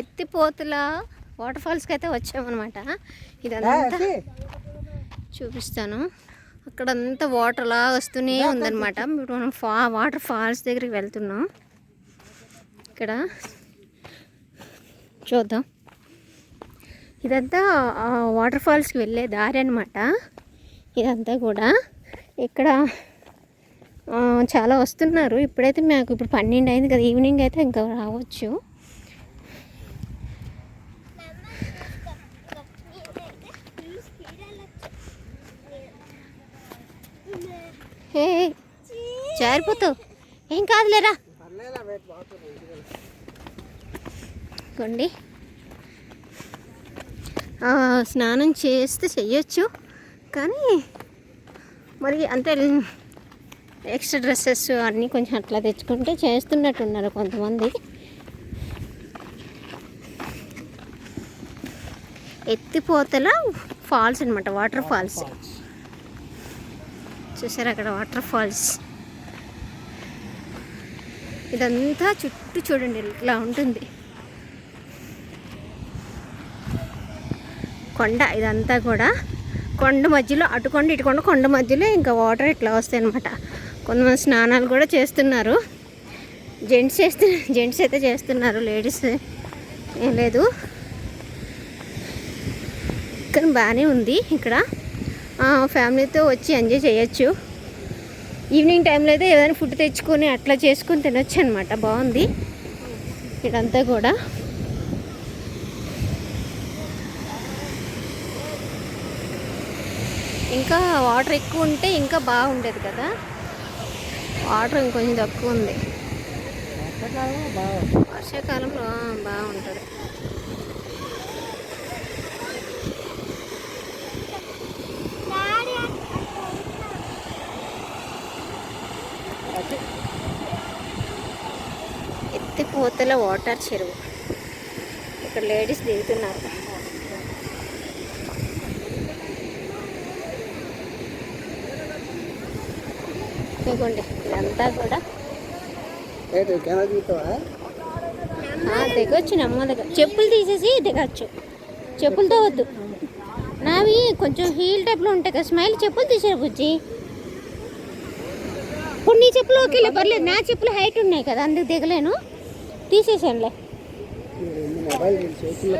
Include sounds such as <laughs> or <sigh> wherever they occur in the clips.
ఎత్తిపోతుల water ఫాల్స్కి అయితే వచ్చామన్నమాట ఇదంతా చూపిస్తాను. అక్కడంతా వాటర్ అలా వస్తూనే ఉందన్నమాట. ఇప్పుడు మనం ఫా వాటర్ ఫాల్స్ దగ్గరికి వెళ్తున్నాం. ఇక్కడ చూద్దాం. ఇదంతా వాటర్ ఫాల్స్కి వెళ్ళే దారి అనమాట ఇదంతా కూడా. ఇక్కడ చాలా వస్తున్నారు. ఇప్పుడైతే మాకు ఇప్పుడు పన్నెండు అయింది కదా ఈవినింగ్ అయితే ఇంకా రావచ్చు. హే జారిపోతావు ఏం కాదులేరా? కొండి స్నానం చేస్తే చెయ్యొచ్చు కానీ మరి అంతే ఎక్స్ట్రా డ్రెస్సెస్ అన్నీ కొంచెం అట్లా తెచ్చుకుంటే చేస్తున్నట్టున్నారు కొంతమంది. ఎత్తిపోతల ఫాల్స్ అనమాట వాటర్ ఫాల్స్. చూసారు అక్కడ వాటర్ ఫాల్స్. ఇదంతా చుట్టూ చూడండి ఇట్లా ఉంటుంది. కొండ ఇదంతా కూడా కొండ మధ్యలో అటు కొండ ఇటు కొండ కొండ మధ్యలో ఇంకా వాటర్ ఇట్లా వస్తాయి అనమాట కొంతమంది స్నానాలు కూడా చేస్తున్నారు. జెంట్స్ చేస్తు జెంట్స్ అయితే చేస్తున్నారు లేడీస్ ఏం లేదు. కానీ బాగానే ఉంది ఇక్కడ. ఫ్యామిలీతో వచ్చి ఎంజాయ్ చేయొచ్చు. ఈవినింగ్ టైంలో అయితే ఏదైనా ఫుడ్ తెచ్చుకొని అట్లా చేసుకొని తినొచ్చు అనమాట బాగుంది. ఇదంతా కూడా. ఇంకా వాటర్ ఎక్కువ ఉంటే ఇంకా బాగుండేది కదా. వాటర్ ఇంకొంచెం తక్కువ ఉంది. వర్షాకాలంలో బాగుంటుంది. ఎత్తిపోతల వాటర్ చెరువు. ఇక్కడ లేడీస్ దిగుతున్నారు. ఇదిగోండి ఇదంతా కూడా. దిగొచ్చు నెమ్మదిగా చెప్పులు తీసేసి దిగచ్చు. చెప్పులతో వద్దు. నావి కొంచెం హీల్ టైప్లో ఉంటాయి కదా స్మైల్ చెప్పులు తీసారు బుజ్జి. ఇప్పుడు నీ చెప్పులు ఓకేలే పర్లేదు. నా చెప్పులు హైట్ ఉన్నాయి కదా అందుకు దిగలేను. తీసేసానులే మొబైల్ చేతుల్లో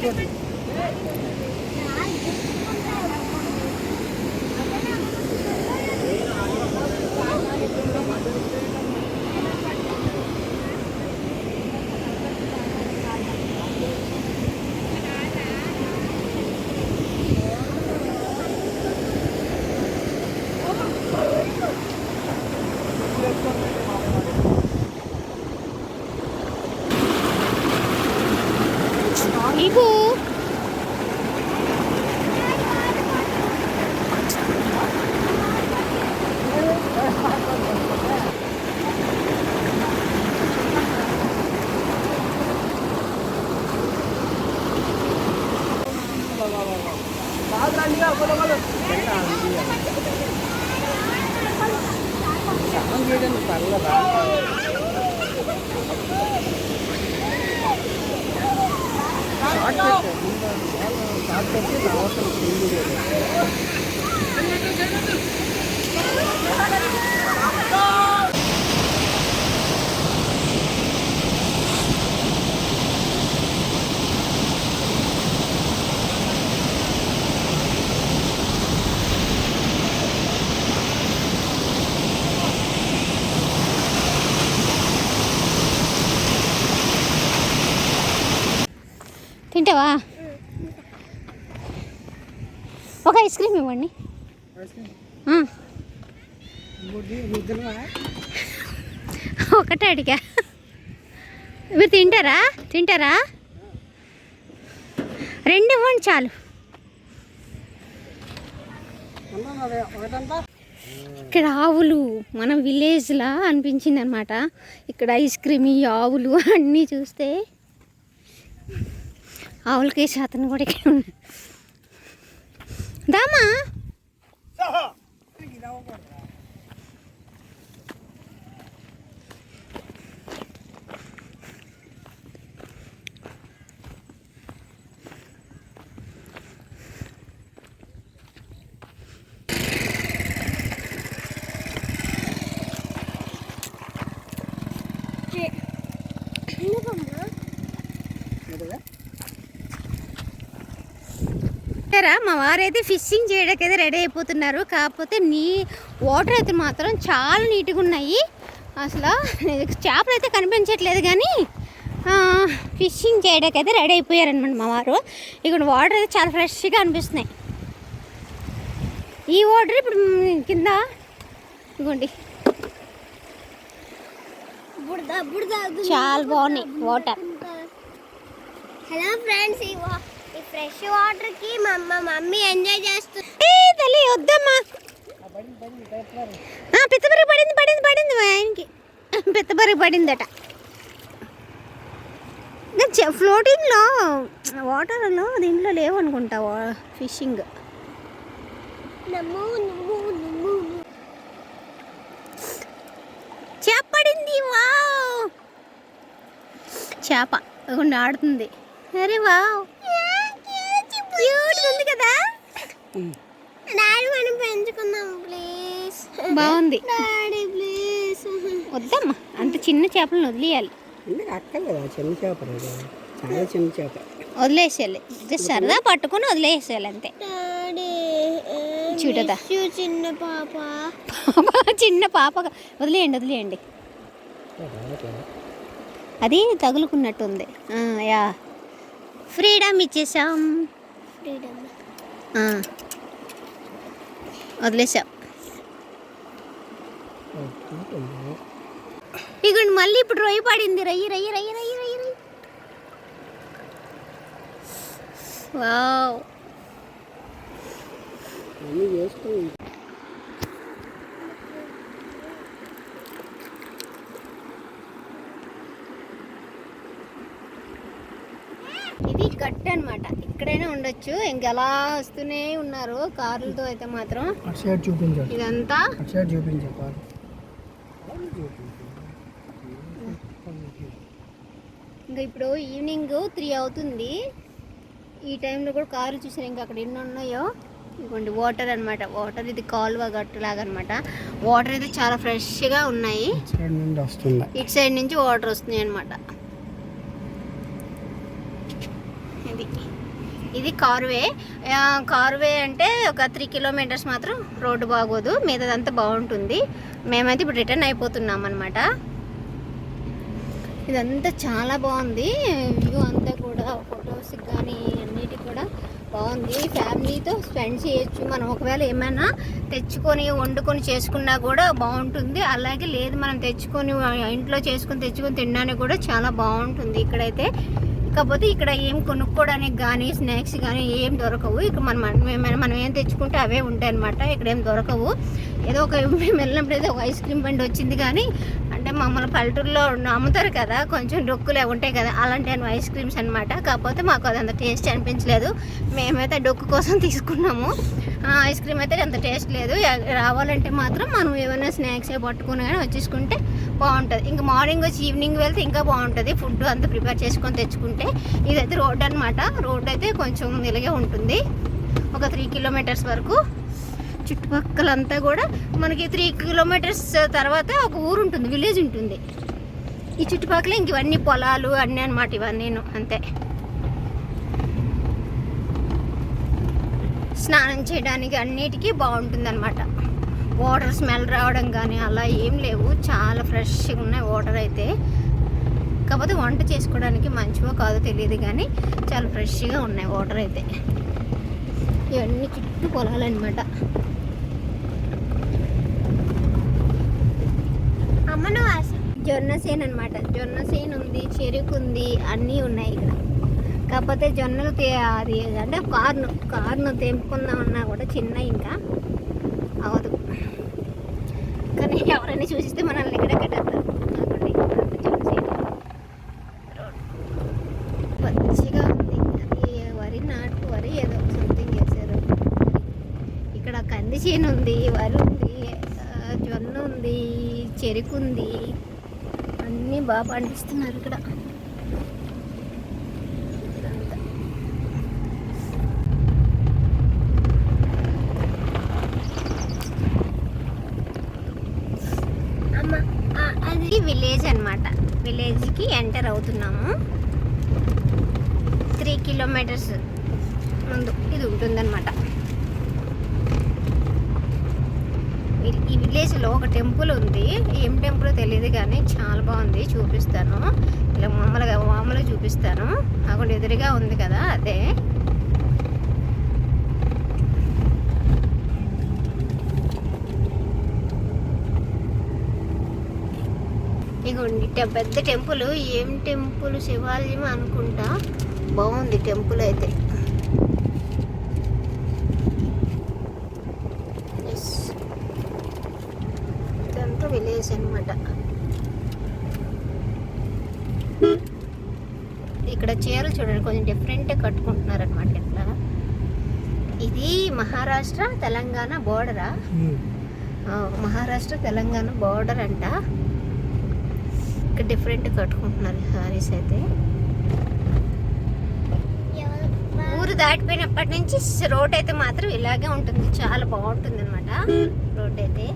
过。తింటావా ఒక ఐస్ క్రీమ్ ఇవ్వండి. ఒకటే అడిగా. మీరు తింటారా? తింటారా? రెండు ఇవ్వండి చాలు. ఇక్కడ ఆవులు మన విలేజ్లా అనిపించింది అనమాట ఇక్కడ ఐస్ క్రీమ్ ఈ ఆవులు అన్నీ చూస్తే ఆవులకి శాతం కూడా ఇక్కడ ఉంది సరే మా వారైతే ఫిషింగ్ చేయడానికి అయితే రెడీ అయిపోతున్నారు. కాకపోతే నీ వాటర్ అయితే మాత్రం చాలా నీట్గా ఉన్నాయి. అసలు చేపలు అయితే కనిపించట్లేదు కానీ ఫిషింగ్ చేయడానికి అయితే రెడీ అయిపోయారనమాట మా వారు. ఇక్కడ వాటర్ అయితే చాలా ఫ్రెష్గా అనిపిస్తున్నాయి. ఈ వాటర్ ఇప్పుడు కింద బుడద చాలా బాగున్నాయి వాటర్. హలో ఫ్రెండ్స్ ఈ ఫ్రెష్ వాటర్కి మా మమ్మీ ఎంజాయ్ చేస్తుంది ఏ తల్లి వద్దమ్మా. ఆ, పిత్తబరి పడింది పడింది పడింది మా ఆయనకి. పిత్తబరి పడిందట. ఫ్లోటింగ్లో వాటర్లో దీంట్లో లేవనుకుంటా ఫిషింగ్. నమ్ము నమ్ము నమ్ము. చేప పడింది వావ్. చేప ఆడుతుంది. అరే వావ్. కదా? డాడీ మనం పెంచుకుందాం ప్లీజ్ బాగుంది. డాడీ ప్లీజ్ వద్దమ్మా అంత చిన్న చేపలను వదిలేయాలి. అక్కర్లేదా చిన్న చేప. చాలా చిన్న చేప. వదిలేసేయాలి. జస్ట్ సరదా పట్టుకొని వదిలేసేయాలి అంతే. చూడదా? చిన్న పాప? పాప చిన్న పాప వదిలేయండి వదిలేయండి. అది తగులుకున్నట్టుంది. ఆ, యా. ఫ్రీడమ్ ఇచ్చేసాం. ఫ్రీడమ్ ఆ. వదిలేసాం. ఇగోండి మళ్ళీ ఇప్పుడు రొయ్యి పడింది. రయ్యి రయ్యి రయ్యి రయ్యి రయ్యి రయ్యి. వావ్ అన్నీ చేసుకుని ఇది గట్టి అనమాట ఇక్కడైనా ఉండొచ్చు. ఇంకెలా వస్తూనే ఉన్నారు. కార్లతో అయితే మాత్రం ఇదంతా ఇంకా ఇప్పుడు ఈవినింగ్ త్రీ అవుతుంది. ఈ టైంలో కూడా కారు చూసారు. ఇంకా అక్కడ ఎన్ని ఉన్నాయో. ఇదిగోండి వాటర్ అన్నమాట. వాటర్ ఇది కాలువ గట్టులాగా అనమాట వాటర్ అయితే చాలా ఫ్రెష్గా ఉన్నాయి. ఇటు సైడ్ నుంచి వాటర్ వస్తున్నాయి అనమాట ఇది. ఇది కార్వే. కార్వే అంటే ఒక త్రీ కిలోమీటర్స్ మాత్రం రోడ్డు బాగోదు. మిగతాదంతా బాగుంటుంది. మేమైతే ఇప్పుడు రిటర్న్ అయిపోతున్నాం అనమాట ఇదంతా చాలా బాగుంది. వ్యూ అంతా కూడా ఫొటోస్ కానీ అన్నిటికి కూడా బాగుంది. ఫ్యామిలీతో స్పెండ్ చేయొచ్చు. మనం ఒకవేళ ఏమైనా తెచ్చుకొని వండుకొని చేసుకున్నా కూడా బాగుంటుంది. అలాగే లేదు మనం తెచ్చుకొని ఇంట్లో చేసుకొని తెచ్చుకొని తినడానికి కూడా చాలా బాగుంటుంది. ఇక్కడైతే కాకపోతే ఇక్కడ ఏం కొనుక్కోవడానికి కానీ స్నాక్స్ కానీ ఏం దొరకవు. ఇక్కడ మనం మనం మనం ఏం తెచ్చుకుంటే అవే ఉంటాయి అనమాట ఇక్కడ ఏం దొరకవు. ఏదో ఒక మేము వెళ్ళినప్పుడు ఏదో ఒక ఐస్ క్రీమ్ బండి వచ్చింది కానీ అంటే మమ్మల్ని పల్లెటూరులో అమ్ముతారు కదా కొంచెం డొక్కులే ఉంటాయి కదా అలాంటి ఐస్ క్రీమ్స్ అనమాట కాకపోతే మాకు అది అంత టేస్ట్ అనిపించలేదు. మేమైతే డొక్కు కోసం <laughs> తీసుకున్నాము. ఐస్ క్రీమ్ అయితే అంత టేస్ట్ లేదు. రావాలంటే మాత్రం మనం ఏమైనా స్నాక్స్ పట్టుకుని కానీ వచ్చేసుకుంటే బాగుంటుంది. ఇంకా మార్నింగ్ వచ్చి ఈవినింగ్ వెళ్తే ఇంకా బాగుంటుంది. ఫుడ్ అంతా ప్రిపేర్ చేసుకొని తెచ్చుకుంటే ఇదైతే రోడ్ అనమాట రోడ్ అయితే కొంచెం ఇలాగే ఉంటుంది. ఒక త్రీ కిలోమీటర్స్ వరకు. చుట్టుపక్కలంతా కూడా మనకి త్రీ కిలోమీటర్స్ తర్వాత ఒక ఊరు ఉంటుంది విలేజ్ ఉంటుంది. ఈ చుట్టుపక్కల ఇంక ఇవన్నీ పొలాలు అన్నీ అనమాట ఇవన్నీ అంతే. స్నానం చేయడానికి అన్నిటికీ బాగుంటుంది అనమాట వాటర్ స్మెల్ రావడం కానీ అలా ఏం లేవు. చాలా ఫ్రెష్గా ఉన్నాయి వాటర్ అయితే. కాకపోతే వంట చేసుకోవడానికి మంచివో కాదో తెలియదు కానీ చాలా ఫ్రెష్గా ఉన్నాయి వాటర్ అయితే. ఇవన్నీ చుట్టూ పొలాలన్నమాట. అమ్మను అసలు జొన్న సేన్ అనమాట జొన్న సేన్ ఉంది చెరుకు ఉంది అన్నీ ఉన్నాయి ఇక్కడ. కాకపోతే జొన్నలు తే అది అంటే కార్ను కార్ను తెంపుకుందామన్నా కూడా చిన్న ఇంకా అవదు కానీ ఎవరైనా చూసిస్తే మనల్ని ఇక్కడ కట్టేస్తారు పచ్చిగా ఉంది. అది వరి నాటు వరి ఏదో సంథింగ్ వేసారు ఇక్కడ కంది చేను ఉంది వరి ఉంది జొన్న ఉంది చెరుకు ఉంది. అన్నీ బాగా పండిస్తున్నారు ఇక్కడ ఇదంతా. అమ్మ ఆ, అది ఇది విలేజ్ అనమాట విలేజ్కి ఎంటర్ అవుతున్నాము. త్రీ కిలోమీటర్స్ ముందు ఇది ఉంటుందన్నమాట. ఈ- ఈ విలేజ్లో ఒక టెంపుల్ ఉంది. ఏం టెంపుల్ తెలియదు కానీ చాలా బాగుంది. చూపిస్తాను. ఇలా మామూలుగా మామూలుగా చూపిస్తాను. అక్కడ ఎదురుగా ఉంది కదా అదే. ఇగోండి పెద్ద టెంపుల్ ఏం టెంపుల్ శివాలయం అనుకుంటా? బాగుంది టెంపుల్ అయితే. ఇదంతా విలేజ్ అనమాట ఇక్కడ చీరలు చూడండి కొంచెం డిఫరెంట్ కట్టుకుంటున్నారు అనమాట ఇట్లా. ఇది మహారాష్ట్ర తెలంగాణ బోర్డరా ఆ, మహారాష్ట్ర తెలంగాణ బార్డర్ అంట. ఇంకా డిఫరెంట్ కట్టుకుంటున్నారు సారీస్ అయితే. ఊరు దాటిపోయినప్పటి నుంచి రోడ్ అయితే మాత్రం ఇలాగే ఉంటుంది. చాలా బాగుంటుంది అనమాట రోడ్ అయితే.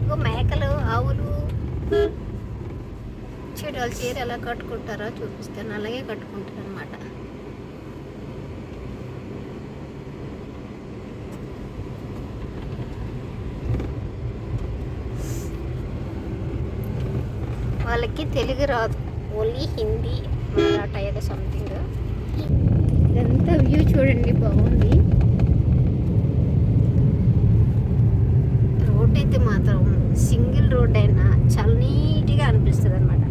ఇంకో మేకలు ఆవులు. చీరలు చీర ఎలా కట్టుకుంటారో చూపిస్తాను. అలాగే కట్టుకుంటారు అనమాట వాళ్ళకి తెలుగు రాదు. ఓన్లీ హిందీ మరాఠా ఏదో సంథింగ్. ఇదంతా వ్యూ చూడండి బాగుంది. రోడ్ అయితే మాత్రం సింగిల్ రోడ్ అయినా చాలా నీట్గా అనిపిస్తుంది అనమాట